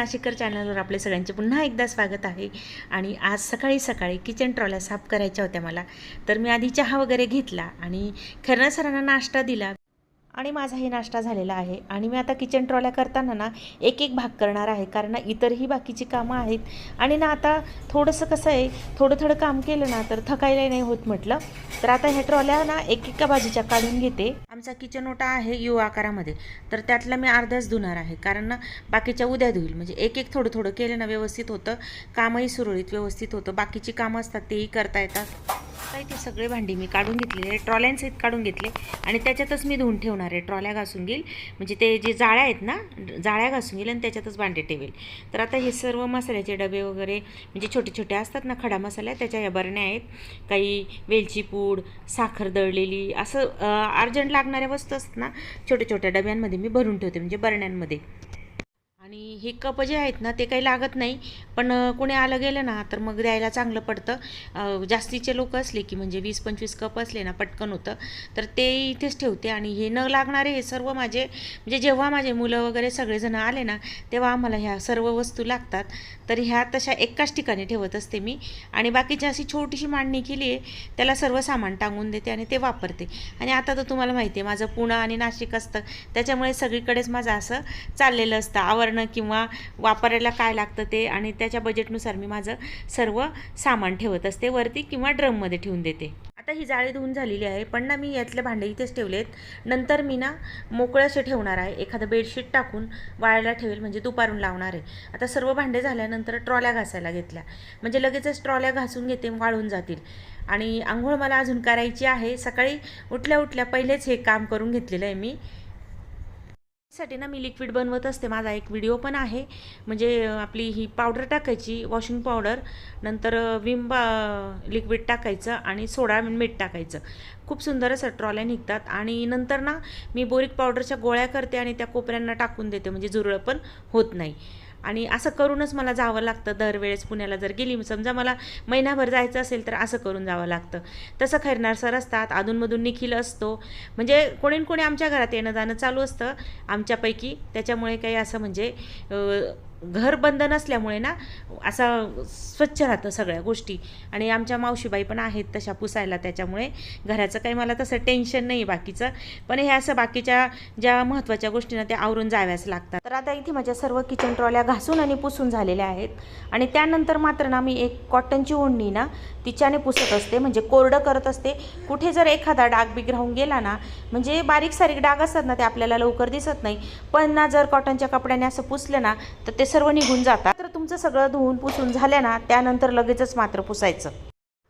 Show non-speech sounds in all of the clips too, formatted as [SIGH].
नाशिककर चॅनलवर आपले सगळ्यांचे पुन्हा एकदा स्वागत आहे. आणि आज सकाळी सकाळी किचन ट्रॉल्या साफ करायच्या होत्या मला. तर मी आधी चहा वगैरे घेतला आणि खरं सरांना नाश्ता दिला. आणि माझाही नाश्ता झालेला आहे. आणि मी आता किचन ट्रॉल्या करताना ना एक एक भाग करणार आहे. कारण इतरही बाकीची कामं आहेत. आणि ना आता थोडंसं कसं आहे थोडं थोडं काम केलं ना तर थकायला नाही होत म्हटलं. तर आता ह्या ट्रॉल्या ना एक एका बाजूच्या काढून घेते. आमचा किचन ओटा आहे यू आकारामध्ये. तर त्यातला मी अर्ध्याच धुणार आहे. कारण ना बाकीच्या उद्या धुईल. म्हणजे एक एक थोडं थोडं केलं ना व्यवस्थित होतं. कामही सुरळीत व्यवस्थित होतं. बाकीची कामं असतात तेही करता येतात. काही ते सगळे भांडी मी काढून घेतलेले ट्रॉल्यांसहित काढून घेतले. आणि त्याच्यातच मी धुवून ठेवणार आहे. ट्रॉल्या घासून घेईल. म्हणजे ते जे जाळ्या आहेत ना जाळ्या घासून घेईल आणि त्याच्यातच भांडे ठेवेल. तर आता हे सर्व मसाल्याचे डबे वगैरे म्हणजे छोटे छोटे असतात ना खडा मसाला त्याच्या या बरण्या आहेत. काही वेलची पूड साखर दळलेली असं अर्जंट लागणाऱ्या वस्तू असतात ना छोट्या छोट्या डब्यांमध्ये मी भरून ठेवते म्हणजे बरण्यांमध्ये. आणि हे कप जे आहेत ना ते काही लागत नाही. पण कुणी कोणी आलं गेलं ना तर मग द्यायला चांगलं पडतं. जास्तीचे लोक असले की म्हणजे वीस पंचवीस कप असले ना पटकन होतं. तर ते इथेच ठेवते आणि हे न लागणारे हे सर्व माझे म्हणजे जेव्हा माझे मुलं वगैरे सगळेजण आले ना तेव्हा आम्हाला ह्या सर्व वस्तू लागतात. तर ह्या तशा एकाच ठिकाणी ठेवत असते मी. आणि बाकीची अशी छोटीशी मांडणी केली आहे त्याला सर्व सामान टांगून देते आणि ते वापरते. आणि आता तर तुम्हाला माहिती आहे माझं पुणं आणि नाशिक असतं. त्याच्यामुळे सगळीकडेच माझं असं चाललेलं असतं. आवरणं किंवा वापरायला काय लागतं ते आणि त्याच्या बजेटनुसार मी माझं सर्व सामान ठेवत असते. वरती किंवा ड्रममध्ये ठेवून देते. आता ही जाळी धुवून झालेली आहे पण ना मी यातले भांडे इथेच ठेवलेत. नंतर मी ना मोकळे असे ठेवणार आहे. एखादं बेडशीट टाकून वाळायला ठेवेल म्हणजे दुपारून लावणार आहे. आता सर्व भांडे झाल्यानंतर ट्रॉल्या घासायला घेतल्या. म्हणजे लगेचच ट्रॉल्या घासून घेते वाळून जातील. आणि आंघोळ मला अजून करायची आहे. सकाळी उठल्या उठल्या पहिलेच हे काम करून घेतलेलं आहे मी. साठी ना मी लिक्विड बनवत असते. माझा एक व्हिडिओ पण आहे. म्हणजे आपली ही पावडर टाकायची वॉशिंग पावडर नंतर विम बा लिक्विड टाकायचं आणि सोडा मीठ टाकायचं. खूप सुंदर असं ट्रॉल्या निघतात. आणि नंतर ना मी बोरिक पावडरच्या गोळ्या करते आणि त्या कोपऱ्यांना टाकून देते. म्हणजे झुरळ पण होत नाही. आणि असं करूनच मला जावं लागतं. दरवेळेस पुण्याला जर गेली समजा मला महिनाभर जायचं असेल तर असं करून जावं लागतं. तसं खैरनार सर असतात अधूनमधून निखिल असतो. म्हणजे कोणी न कोणी आमच्या घरात येणं जाणं चालू असतं आमच्यापैकी. त्याच्यामुळे काही असं म्हणजे घर बंद नसल्यामुळे ना असं स्वच्छ राहतं सगळ्या गोष्टी. आणि आमच्या मावशीबाई पण आहेत तशा पुसायला त्याच्यामुळे घराचं काही मला तसं टेन्शन नाही बाकीचं. पण हे असं बाकीच्या ज्या महत्त्वाच्या गोष्टींना त्या आवरून जाव्याच लागतात. तर आता इथे माझ्या सर्व किचन ट्रॉल्या घासून आणि पुसून झालेल्या आहेत. आणि त्यानंतर मात्र ना मी एक कॉटनची ओढणी ना तिच्याने पुसत असते. म्हणजे कोरडं करत असते. कुठे जर एखादा डाग बिग राहून गेला ना म्हणजे बारीक सारीक डाग असतात ना ते आपल्याला लवकर दिसत नाही. पण ना जर कॉटनच्या कपड्याने असं पुसलं ना तर ते सर्व निघून जातात. तर तुमचं सगळं धुवून पुसून झालं ना त्यानंतर लगेचच मात्र पुसायचं.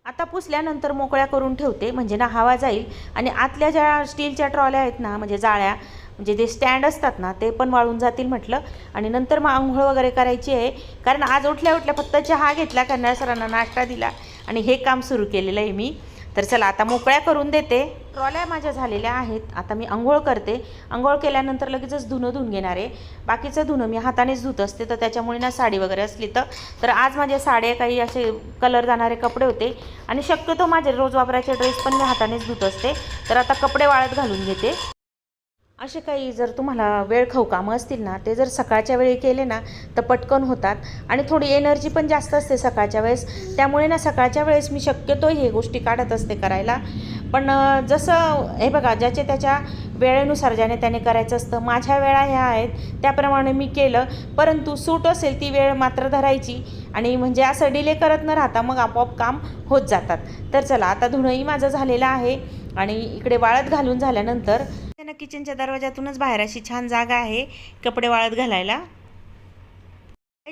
आता पुसल्यानंतर मोकळ्या करून ठेवते म्हणजे ना हवा जाईल. आणि आतल्या ज्या स्टीलच्या ट्रॉल्या आहेत ना म्हणजे जाळ्या म्हणजे जे स्टँड असतात ना ते पण वाळून जातील म्हटलं. आणि नंतर मग आंघोळ वगैरे करायची आहे. कारण आज उठल्या उठल्या फक्त चहा घेतला करणार सरांना नाश्ता दिला. आणि हे काम सुरू केलेलं आहे मी. तर चला आता मोकळ्या करून देते. ट्रॉल्या माझ्या झालेल्या आहेत. आता मी आंघोळ करते. आंघोळ केल्यानंतर लगेचच धुणं धुवून घेणार आहे. बाकीचं धुणं मी हातानेच धुत असते तर त्याच्यामुळे ना साडी वगैरे असली तर. तर आज माझ्या साड्या काही असे कलर जाणारे कपडे होते. आणि शक्यतो माझे रोज वापरायचे ड्रेस पण मी हातानेच धुत असते. तर आता कपडे वाळत घालून घेते. असे काही जर तुम्हाला वेळ खाऊ कामं असतील ना ते जर सकाळच्या वेळी केले ना तर पटकन होतात. आणि थोडी एनर्जी पण जास्त असते सकाळच्या वेळेस. त्यामुळे ना सकाळच्या वेळेस मी शक्यतो हे गोष्टी काढत असते करायला. पण जसं हे बघा ज्याच्या त्याच्या वेळेनुसार ज्याने त्याने करायचं असतं माझ्या वेळा ह्या आहेत त्याप्रमाणे मी केलं. परंतु सूट असेल ती वेळ मात्र धरायची आणि म्हणजे असं डिले करत न राहता मग आपोआप काम होत जातात. तर चला आता धुणंही माझं झालेलं आहे आणि इकडे वाळत घालून झाल्यानंतर त्यांना किचनच्या दरवाजातूनच बाहेर अशी छान जागा आहे कपडे वाळत घालायला.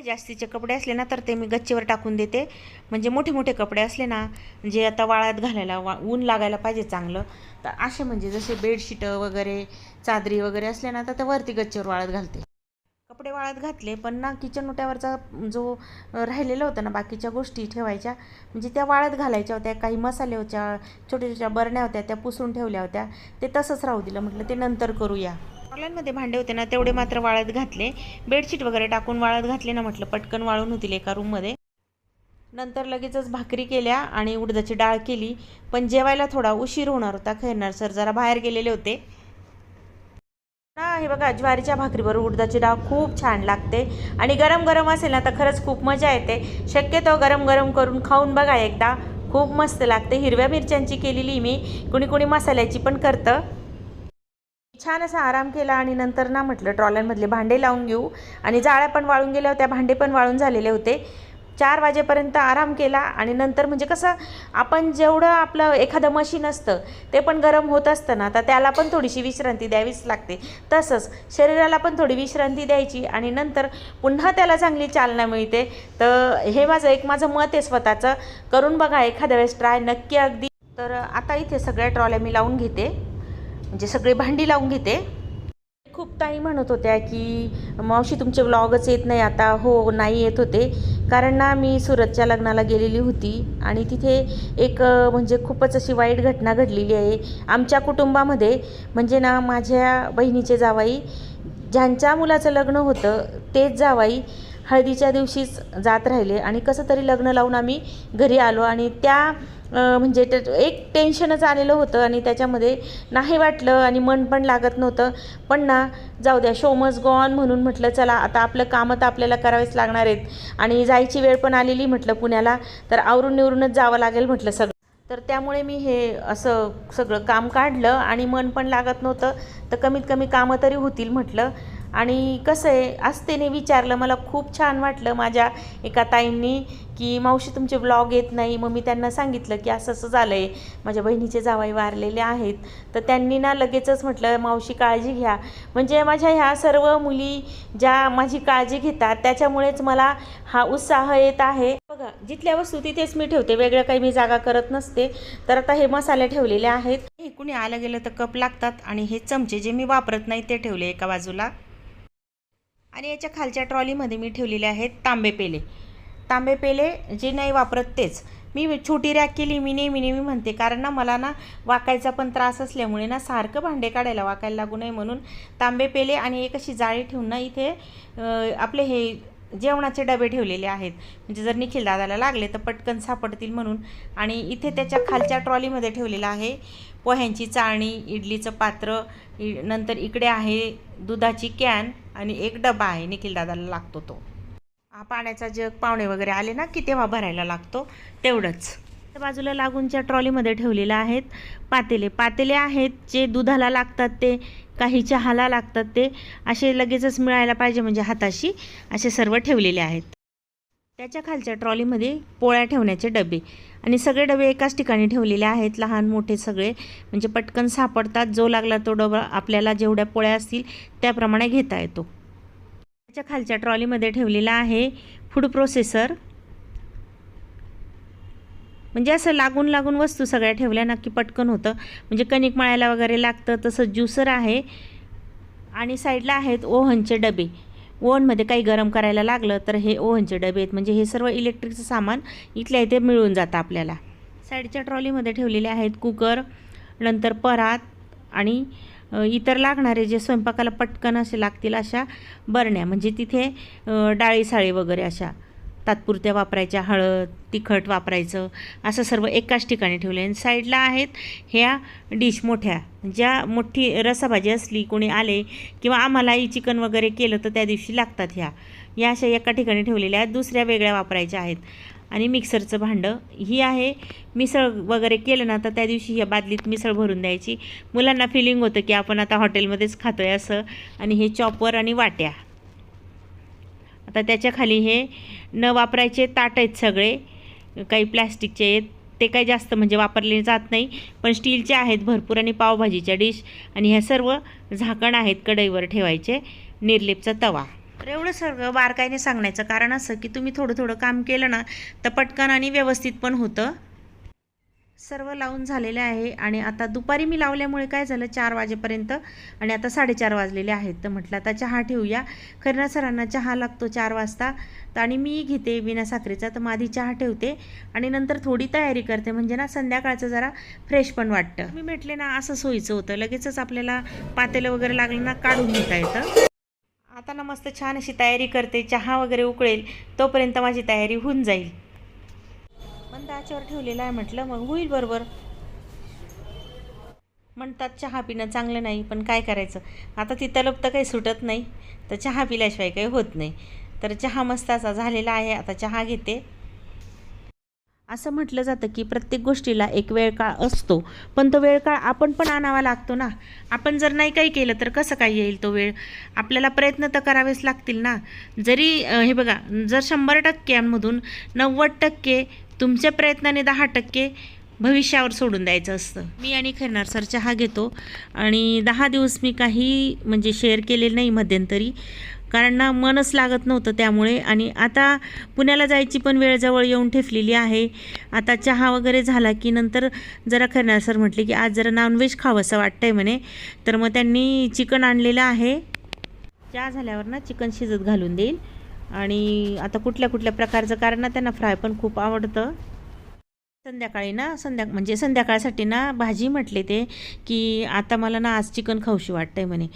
जास्तीचे कपडे असले ना तर ते मी गच्चीवर टाकून देते. म्हणजे मोठे मोठे कपडे असले ना जे आता वाळ्यात घालायला वा ऊन लागायला पाहिजे चांगलं. तर असे म्हणजे जसे बेडशीटं वगैरे चादरी वगैरे असले ना तर ते वरती गच्चीवर वाळत घालते. कपडे वाळत घातले पण ना किचन ओट्यावरचा जो राहिलेला होता ना बाकीच्या गोष्टी ठेवायच्या म्हणजे त्या वाळत घालायच्या होत्या काही मसाले होत्या छोट्या छोट्या बरण्या होत्या त्या पुसून ठेवल्या होत्या ते तसंच राहू दिलं. म्हटलं ते नंतर करूया. ऑनलाईनमध्ये भांडे होते ना तेवढे मात्र वाळत घातले. बेडशीट वगैरे टाकून वाळत घातले ना म्हटलं पटकन वाळून होतील एका रूममध्ये. नंतर लगेचच भाकरी केल्या आणि उडदाची डाळ केली. पण जेवायला थोडा उशीर होणार होता खैरनार सर जरा बाहेर गेलेले होते. ना हे बघा ज्वारीच्या भाकरीबरोबर उडदाची डाळ खूप छान लागते. आणि गरम गरम असेल ना तर खरंच खूप मजा येते. शक्यतो गरम गरम करून खाऊन बघा एकदा. खूप मस्त लागते. हिरव्या मिरच्यांची केलेली मी. कुणी कुणी मसाल्याची पण करतं. छान असा आराम केला आणि नंतर ना म्हटलं ट्रॉलरमधले भांडे लावून घेऊ. आणि जाळ्या पण वाळून गेल्या होत्या भांडे पण वाळून झालेले होते. चार वाजेपर्यंत आराम केला आणि नंतर म्हणजे कसं आपण जेवढं आपलं एखादं मशीन असतं ते पण गरम होत असतं ना तर त्याला पण थोडीशी विश्रांती द्यावीच लागते. तसंच शरीराला पण थोडी विश्रांती द्यायची आणि नंतर पुन्हा त्याला चांगली चालना मिळते. तर हे माझं एक माझं मत आहे स्वतःचं. करून बघा एखाद्या वेळेस ट्राय नक्की अगदी. तर आता इथे सगळ्या ट्रॉल्या मी लावून घेते. म्हणजे सगळी भांडी लावून घेते. खूप ताई म्हणत होत्या की मावशी तुमचे व्लॉगच येत नाही आता. हो नाही येत होते. कारण ना मी सुरतच्या लग्नाला गेलेली होती आणि तिथे एक म्हणजे खूपच अशी वाईट घटना घडलेली आहे. आमच्या कुटुंबामध्ये म्हणजे ना माझ्या बहिणीचे जावाई ज्यांच्या मुलाचं लग्न होतं तेच जावाई हळदीच्या दिवशीच जात राहिले आणि कसं तरी लग्न लावून आम्ही घरी आलो आणि त्या म्हणजे त्या एक टेन्शनच आलेलं होतं आणि त्याच्यामध्ये नाही वाटलं आणि मन पण लागत नव्हतं. पण ना जाऊ द्या शो मज गॉन म्हणून म्हटलं चला आता आपलं कामं तर आपल्याला करावेच लागणार आहेत. आणि जायची वेळ पण आलेली म्हटलं पुण्याला तर आवरून निवरूनच जावं लागेल म्हटलं सगळं. तर त्यामुळे मी हे असं सगळं काम काढलं आणि मन पण लागत नव्हतं. तर कमीत कमी कामं तरी होतील म्हटलं. आणि कसं आहे आस्थेने विचारलं मला खूप छान वाटलं माझ्या एका ताईंनी की मावशी तुमचे ब्लॉग येत नाही. मग मी त्यांना सांगितलं की असं असं झालं आहे माझ्या बहिणीचे जावाई वारलेले आहेत. तर त्यांनी ना लगेचच म्हटलं मावशी काळजी घ्या. म्हणजे माझ्या ह्या सर्व मुली ज्या माझी काळजी घेतात त्याच्यामुळेच मला हा उत्साह येत आहे. बघा जिथल्या वस्तू तिथेच मी ठेवते. वेगळं काही मी जागा करत नसते. तर आता हे मसाले ठेवलेले आहेत. हे कुणी आलं गेलं तर कप लागतात आणि हे चमचे जे मी वापरत नाही ते ठेवले एका बाजूला. आणि याच्या खालच्या ट्रॉलीमध्ये मी ठेवलेले आहेत तांबे पेले. तांबे पेले जे नाही वापरत तेच. मी छोटी रॅक केली मी नेहमी नेहमी म्हणते कारण ना मला ना वाकायचा पण त्रास असल्यामुळे ना सारखं भांडे काढायला वाकायला लागू नये म्हणून तांबे पेले आणि एक अशी जाळी ठेवून ना इथे आपले हे जेवणाचे डबे ठेवलेले आहेत. म्हणजे जर निखिल दादाला लागले तर पटकन सापडतील म्हणून. आणि इथे त्याच्या खालच्या ट्रॉलीमध्ये ठेवलेलं आहे पोह्यांची चाळणी इडलीचं पात्र इ नंतर इकडे आहे दुधाची कॅन आणि एक डबा आहे निखिल दादाला लागतो तो. हा पाण्याचा जग पाहुणे वगैरे आले ना की तेव्हा भरायला लागतो तेवढंच. बाजूला लागूनच्या ट्रॉलीमध्ये ठेवलेलं आहेत पातेले. पातेले आहेत जे दुधाला लागतात ते काही चहाला लागतात ते असे लगेचच मिळायला पाहिजे म्हणजे हाताशी असे सर्व ठेवलेले आहेत. त्याच्या खालच्या ट्रॉलीमध्ये पोळ्या ठेवण्याचे डबे. आणि सगळे डबे एकाच ठिकाणी ठेवलेले आहेत. लहान मोठे सगळे. म्हणजे पटकन सापडतात. जो लागला तो डबा आपल्याला जेवढ्या पोळ्या असतील त्याप्रमाणे घेता येतो. त्याच्या खालच्या ट्रॉलीमध्ये ठेवलेला आहे फूड प्रोसेसर. म्हणजे असं लागून लागून वस्तू सगळ्या ठेवल्या नक्की पटकन होतं. म्हणजे कणिक मळायला वगैरे लागतं तसं ज्युसर आहे. आणि साईडला आहेत ओहनचे डबे. ओव्हनमध्ये काही गरम करायला लागलं तर हे ओव्हनचे डबे आहेत. म्हणजे हे सर्व इलेक्ट्रिकचं सामान इथल्या इथे मिळून जातं आपल्याला. साईडच्या ट्रॉलीमध्ये ठेवलेले आहेत कुकर नंतर परात आणि इतर लागणारे जे स्वयंपाकाला पटकन असे लागतील अशा बरण्या. म्हणजे तिथे डाळीसाळी डाळी साळी वगैरे अशा. तात्पुरत्या वापरायच्या हळद तिखट वापरायचं असं सर्व एकाच ठिकाणी ठेवलं आणि साईडला आहेत ह्या डिश मोठ्या. ज्या मोठी रसाभाजी असली कोणी आले किंवा आम्हालाही चिकन वगैरे केलं तर त्या दिवशी लागतात ह्या. या अशा एका ठिकाणी ठेवलेल्या आहेत दुसऱ्या वेगळ्या वापरायच्या आहेत. आणि मिक्सरचं भांडं. ही आहे मिसळ वगैरे केलं ना तर त्या दिवशी ह्या बादलीत मिसळ भरून द्यायची. मुलांना फिलिंग होतं की आपण आता हॉटेलमध्येच खातो आहे असं. आणि हे चॉपर आणि वाट्या. आता त्याच्याखाली हे न वापरायचे ताट आहेत सगळे. काही प्लॅस्टिकचे आहेत. ते काही जास्त म्हणजे वापरले जात नाही. पण स्टीलचे आहेत भरपूर आणि पावभाजीच्या डिश आणि ह्या सर्व झाकण आहेत कढईवर ठेवायचे निर्लेपचा तवा. तर एवढं सर्व बारकाईने सांगण्याचं कारण असं की तुम्ही थोडं थोडं काम केलं ना तर पटकन आणि व्यवस्थित पण होतं. सर्व लावून झालेले आहे आणि आता दुपारी मी लावल्यामुळे काय झालं? चार वाजेपर्यंत आणि आता साडेचार वाजलेले आहेत. तर म्हटलं आता चहा ठेवूया. खरं सरांना चहा लागतो चार वाजता. तर आणि मी घेते बिना साखरेचा. तर माझी चहा ठेवते आणि नंतर थोडी तयारी करते. म्हणजे ना संध्याकाळचं जरा फ्रेश पण वाटतं. मी म्हटले ना असं सोयीचं होतं. लगेचच आपल्याला पातेलं वगैरे लागलं ना काढून घेता येतं. आता ना मस्त छान अशी तयारी करते. चहा वगैरे उकळेल तोपर्यंत माझी तयारी होऊन जाईल. मंद ठेवलेला आहे म्हटलं मग होईल बरोबर. म्हणतात चहा पिणं चांगलं नाही पण काय करायचं? आता ती तलब तर काही सुटत नाही तर चहा पिल्याशिवाय काही होत नाही. तर चहा मस्त असा झालेला आहे आता चहा घेते. असं म्हटलं जातं की प्रत्येक गोष्टीला एक वेळ काळ असतो पण तो वेळ काळ आपण पण आणावा लागतो ना. आपण जर नाही काही केलं तर कसं काय येईल तो वेळ? आपल्याला प्रयत्न तर करावेच लागतील ना. जरी हे बघा जर शंभर टक्क्यांमधून नव्वद टक्के तुमच्या प्रयत्नाने दहा टक्के भविष्यावर सोडून द्यायचं असतं. मी आणि खैरनार सर चहा घेतो. आणि दहा दिवस मी काही म्हणजे शेअर केलेलं नाही मध्यंतरी. कारण ना मनच लागत नव्हतं त्यामुळे. आणि आता पुण्याला जायची पण वेळ जवळ येऊन ठेपलेली आहे. आता चहा वगैरे झाला की नंतर जरा खैरनार सर म्हटले की आज जरा नॉनव्हेज खावंसं वाटतंय म्हणे. तर मग त्यांनी चिकन आणलेलं आहे. चहा झाल्यावर ना चिकन शिजत घालून देईल. आणि आता कुठल्या कुठल्या प्रकारचं कारण ना त्यांना फ्राय पण खूप आवडतं. संध्याकाळी ना संध्या म्हणजे संध्याकाळसाठी ना भाजी म्हटले ते की आता मला ना आज चिकन खाऊशी वाटतंय म्हणे.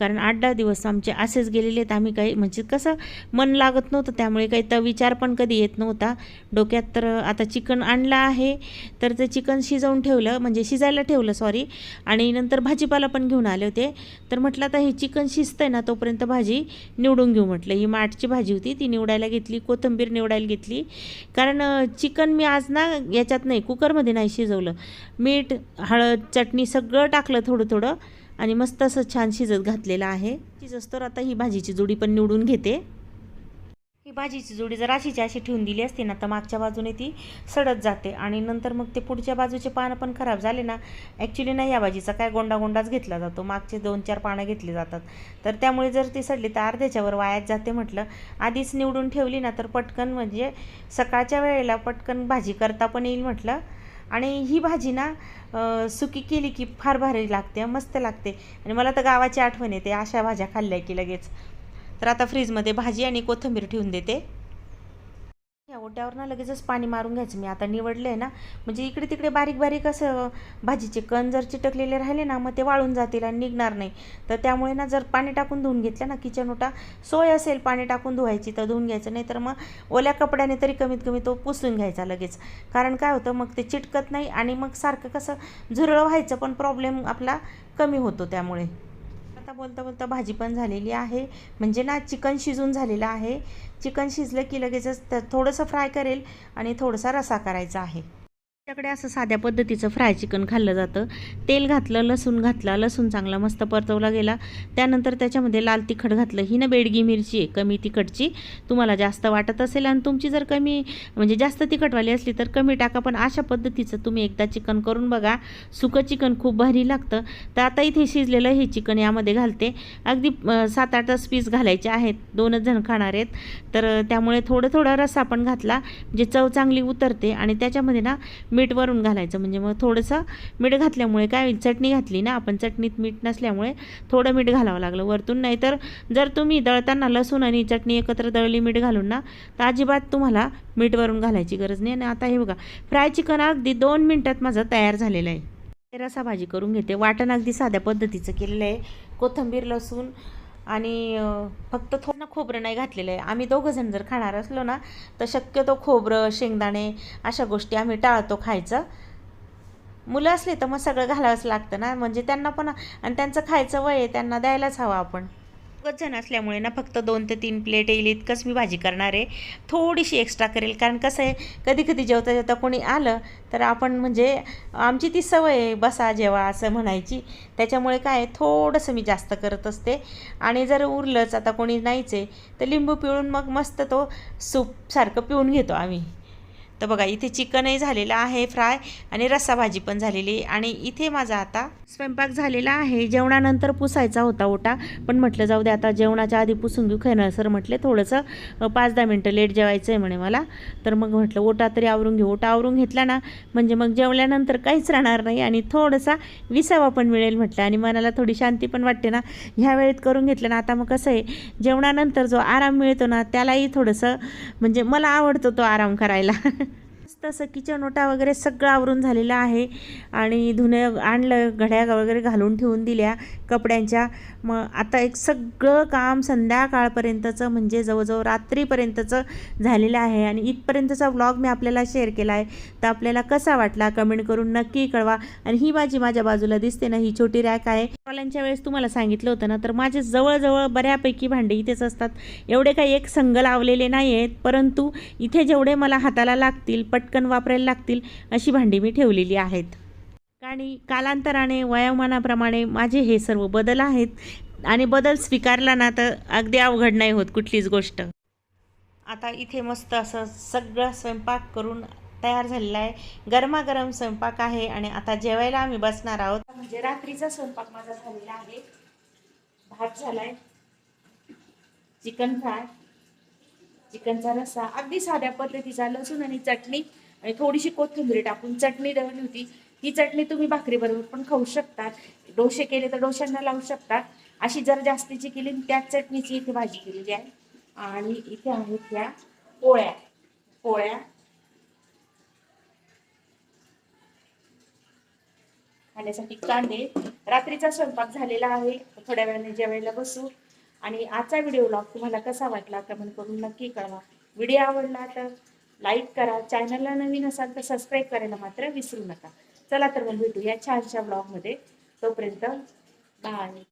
कारण आठ दहा दिवस आमचे असेच गेलेले आहेत. आम्ही काही म्हणजे कसं मन लागत नव्हतं त्यामुळे काही तर विचार पण कधी येत नव्हता. डोक्यात तर आता चिकन आणलं आहे तर ते चिकन शिजवून ठेवलं म्हणजे शिजायला ठेवलं सॉरी आणि नंतर भाजीपाला पण घेऊन आले होते. तर म्हटलं आता हे चिकन शिजतं आहे ना तोपर्यंत भाजी निवडून घेऊ म्हटलं. ही माठची भाजी होती ती निवडायला घेतली कोथिंबीर निवडायला घेतली. कारण चिकन मी आज ना याच्यात नाही कुकरमध्ये नाही शिजवलं. मीठ हळद चटणी सगळं टाकलं थोडं थोडं आणि मस्त असं छान शिजत घातलेलं आहे. शिजस तर आता ही भाजीची जोडी पण निवडून घेते. ही भाजीची जोडी जर अशीची अशी ठेवून दिली असते ना तर मागच्या बाजूने ती सडत जाते. आणि नंतर मग ते पुढच्या बाजूचे पानं पण खराब झाले ना ॲक्च्युली नाही या भाजीचा काय गोंडागोंडाच घेतला जातो. मागचे दोन चार पानं घेतली जातात. तर त्यामुळे जर ती सडली तर अर्ध्याच्यावर वायात जाते म्हटलं. आधीच निवडून ठेवली ना तर पटकन म्हणजे सकाळच्या वेळेला पटकन भाजी करता पण येईल म्हटलं. आणि ही भाजी ना सुकी केली की फार भारी लागते मस्त लागते. आणि मला तर गावाची आठवण येते अशा भाज्या खाल्ल्या की लगेच. तर आता फ्रीजमध्ये भाजी आणि कोथिंबीर ठेवून देते. या ओट्यावर ना लगेचच पाणी मारून घ्यायचं. मी आता निवडलं आहे ना म्हणजे इकडे तिकडे बारीक बारीक असं भाजीचे कण जर चिटकलेले राहिले ना मग ते वाळून जातील आणि निघणार नाही. तर त्यामुळे ना जर पाणी टाकून धुवून घेतलं ना किचन ओटा सोय असेल पाणी टाकून धुवायची तर धुवून घ्यायचं नाही तर मग ओल्या कपड्याने तरी कमीत कमी तो पुसून घ्यायचा लगेच. कारण काय होतं मग ते चिटकत नाही आणि मग सारखं कसं झुरळ व्हायचं पण प्रॉब्लेम आपला कमी होतो त्यामुळे. आता बोलता बोलता भाजी पण झालेली आहे म्हणजे ना चिकन शिजून झालेलं आहे. चिकन शिजलं की लगेचच त्या थोडंसं फ्राय करेल आणि थोडासा रसा करायचा आहे. आमच्याकडे असं साध्या पद्धतीचं फ्राय चिकन खाल्लं जातं. तेल घातलं लसूण घातला लसूण चांगला मस्त परतवला गेला. त्यानंतर त्याच्यामध्ये लाल तिखट घातलं. ही ना बेडगी मिरची आहे कमी तिखटची. तुम्हाला जास्त वाटत असेल आणि तुमची जर कमी म्हणजे जास्त तिखटवाली असली तर कमी टाका पण अशा पद्धतीचं तुम्ही एकदा चिकन करून बघा. सुकं चिकन खूप भारी लागतं. तर आता इथे शिजलेलं हे चिकन यामध्ये घालते. अगदी सात आठच पीस घालायचे आहेत. दोनच जण खाणार आहेत. तर त्यामुळे थोडं थोडं रस्सा पण घातला. म्हणजे चव चांगली उतरते आणि त्याच्यामध्ये ना मीठ वरून घालायचं. म्हणजे मग थोडंसं मीठ घातल्यामुळे काय होईल चटणी घातली ना आपण चटणीत मीठ नसल्यामुळे थोडं मीठ घालावं लागलं वरतून. नाहीतर जर तुम्ही दळताना लसूण आणि चटणी एकत्र दळली मीठ घालून ना तर अजिबात तुम्हाला मीठ वरून घालायची गरज नाही. आणि आता हे बघा फ्राय चिकन अगदी दोन मिनटात माझं तयार झालेलं आहे. रसा भाजी करून घेते. वाटण अगदी साध्या पद्धतीचं केलेलं आहे. कोथिंबीर लसूण आणि फक्त थोडं ना खोबरं नाही घातलेलं आहे. आम्ही दोघंजण जर खाणार असलो ना तर शक्यतो खोबरं शेंगदाणे अशा गोष्टी आम्ही टाळतो खायचं. मुलं असले तर मग सगळं घालावंच लागतं ना. म्हणजे त्यांना पण आणि त्यांचं खायचं वय आहे त्यांना द्यायलाच हवं आपण. दोघंच जण असल्यामुळे ना फक्त दोन ते तीन प्लेट येईल इतकंच मी भाजी करणार आहे. थोडीशी एक्स्ट्रा करेल. कारण कसं आहे कधी कधी जेवता जेवता कोणी आलं तर आपण म्हणजे आमची ती सवय आहे बसा जेवा असं म्हणायची. त्याच्यामुळे काय थोडंसं मी जास्त करत असते. आणि जर उरलंच आता कोणी नाहीच आहे तर लिंबू पिळून मग मस्त तो सूपसारखं पिऊन घेतो आम्ही. तर बघा इथे चिकनही झालेलं आहे फ्राय आणि रस्सा भाजी पण झालेली आणि इथे माझा आता स्वयंपाक झालेला आहे. जेवणानंतर पुसायचा होता ओटा पण म्हटलं जाऊ दे आता जेवणाच्या आधी पुसून घेऊ. खैरनार सर म्हटले थोडंसं पाच दहा मिनटं लेट जेवायचं आहे म्हणे मला. तर मग म्हटलं ओटा तरी आवरून घेऊ. ओटा आवरून घेतला ना म्हणजे मग जेवल्यानंतर काहीच राहणार नाही आणि थोडासा विसावा पण मिळेल म्हटलं. आणि मनाला थोडी शांती पण वाटते ना. ह्या वेळेत करून घेतलं ना आता मग कसं आहे जेवणानंतर जो आराम मिळतो ना त्यालाही थोडंसं म्हणजे मला आवडतो तो आराम करायला. [LAUGHS] मस्त असं किचन ओटा वगैरे सगळं आवरून झालेलं आहे. आणि धुणे आणलं घड्या वगैरे घालून ठेवून दिल्या कपड्यांच्या. मग आता एक सगळं काम संध्याकाळपर्यंतचं म्हणजे जवळजवळ रात्रीपर्यंतचं झालेलं आहे. आणि इथपर्यंतचा व्लॉग मी आपल्याला शेअर केला आहे. तर आपल्याला कसा वाटला कमेंट करून नक्की कळवा. आणि ही माझी माझ्या बाजूला दिसते ना ही छोटी रॅक आहे. वाल्यांच्या वेळेस तुम्हाला सांगितलं होतं ना तर माझे जवळजवळ बऱ्यापैकी भांडे इथेच असतात. एवढे काही एक संघ लावलेले नाही आहेत परंतु इथे जेवढे मला हाताला लागतील पट पटकन वापरायला लागतील अशी भांडी मी ठेवलेली आहेत. आणि कालांतराने वयोमानाप्रमाणे माझे हे सर्व बदल आहेत आणि बदल स्वीकारला ना तर अगदी अवघड नाही होत कुठलीच गोष्ट. आता इथे मस्त असं सगळं स्वयंपाक करून तयार झालेला आहे. गरमागरम स्वयंपाक आहे आणि आता जेवायला आम्ही बसणार आहोत. म्हणजे रात्रीचा स्वयंपाक माझा झालेला आहे. भात झालाय. Chicken fry. चिकनचा रस्सा. अगदी साध्या पद्धतीचा लसूण आणि चटणी. आणि थोडीशी कोथिंबीर टाकून चटणी दळली होती. ही चटणी तुम्ही भाकरीबरोबर पण खाऊ शकतात. डोसे केले तर डोश्यांना लावू शकतात. अशी जर जास्तीची केली त्याच चटणीची इथे भाजी केलेली आहे. आणि इथे आहेत त्या पोळ्या. पोळ्या. खाण्यासाठी कांदे. रात्रीचा स्वयंपाक झालेला आहे. थोड्या वेळाने जेवायला बसू. आणि आजचा व्हिडिओ ब्लॉग तुम्हाला कसा वाटला कमेंट करून नक्की कळवा. व्हिडिओ आवडला तर लाईक करा. चॅनलला नवीन असाल तर सबस्क्राईब करायला मात्र विसरू नका. चला तर मग भेटू या छानशा ब्लॉगमध्ये. तोपर्यंत बाय.